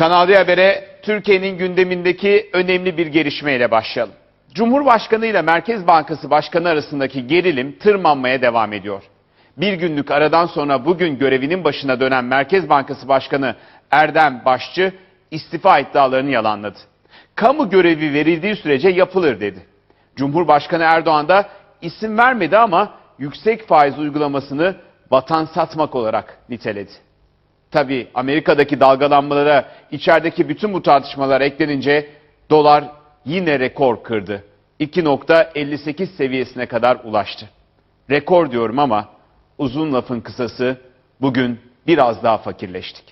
Kanal Haber'e Türkiye'nin gündemindeki önemli bir gelişmeyle başlayalım. Cumhurbaşkanı ile Merkez Bankası Başkanı arasındaki gerilim tırmanmaya devam ediyor. Bir günlük aradan sonra bugün görevinin başına dönen Merkez Bankası Başkanı Erdem Başçı istifa iddialarını yalanladı. Kamu görevi verildiği sürece yapılır dedi. Cumhurbaşkanı Erdoğan da isim vermedi ama yüksek faiz uygulamasını vatan satmak olarak niteledi. Tabi Amerika'daki dalgalanmalara içerideki bütün bu tartışmalar eklenince dolar yine rekor kırdı. 2.58 seviyesine kadar ulaştı. Rekor diyorum ama uzun lafın kısası bugün biraz daha fakirleştik.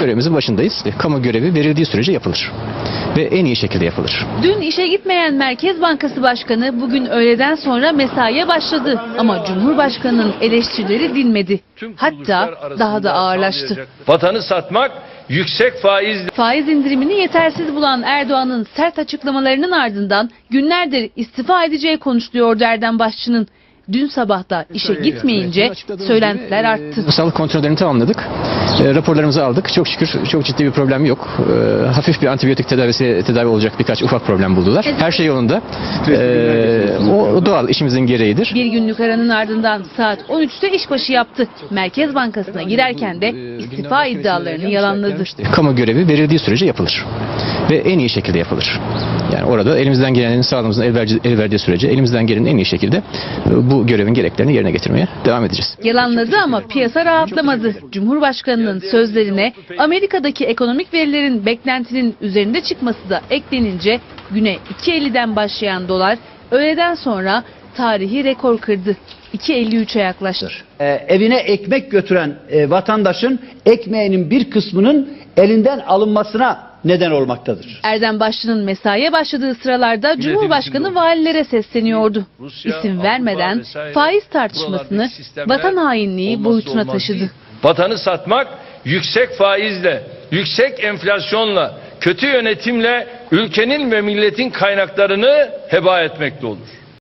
görevimizin başındayız. Kamu görevi verildiği sürece yapılır. Ve en iyi şekilde yapılır. Dün işe gitmeyen Merkez Bankası Başkanı bugün öğleden sonra mesaiye başladı. Ama Cumhurbaşkanı'nın eleştirileri dinmedi. Hatta daha da ağırlaştı. Vatanı satmak yüksek faizle Faiz indirimini yetersiz bulan Erdoğan'ın sert açıklamalarının ardından günlerdir istifa edeceği konuşuluyordu Erdem Başçı'nın. Dün sabah da işe gitmeyince söylentiler arttı. Sağlık kontrollerini tamamladık. E, raporlarımızı aldık. Çok şükür çok ciddi bir problem yok. E, hafif bir antibiyotik tedavisi tedavi olacak birkaç ufak problem buldular. Her şey yolunda. E, o, o doğal işimizin gereğidir. Bir günlük aranın ardından saat 13'te işbaşı yaptı. Merkez Bankası'na girerken de istifa iddialarını yalanladı. Kamu görevi verildiği sürece yapılır. Ve en iyi şekilde yapılır. Yani orada elimizden gelenin sağlığımızın el, verci- el verdiği sürece elimizden gelenin en iyi şekilde bu görevin gereklerini yerine getirmeye devam edeceğiz. Yalanladı ama piyasa rahatlamadı. Cumhurbaşkanının sözlerine Amerika'daki ekonomik verilerin beklentinin üzerinde çıkması da eklenince güne 2.50'den başlayan dolar öğleden sonra tarihi rekor kırdı. 2.53'e yaklaştı. e, evine ekmek götüren e, vatandaşın ekmeğinin bir kısmının elinden alınmasına neden olmaktadır. Erdem Başçı'nın mesaiye başladığı sıralarda Cumhurbaşkanı valilere sesleniyordu. Rusya, İsim Avrupa vermeden vesaire faiz tartışmasını vatan hainliği boyutuna taşıdı. değil. Vatanı satmak yüksek faizle, yüksek enflasyonla, kötü yönetimle ülkenin ve milletin kaynaklarını heba etmekte olur.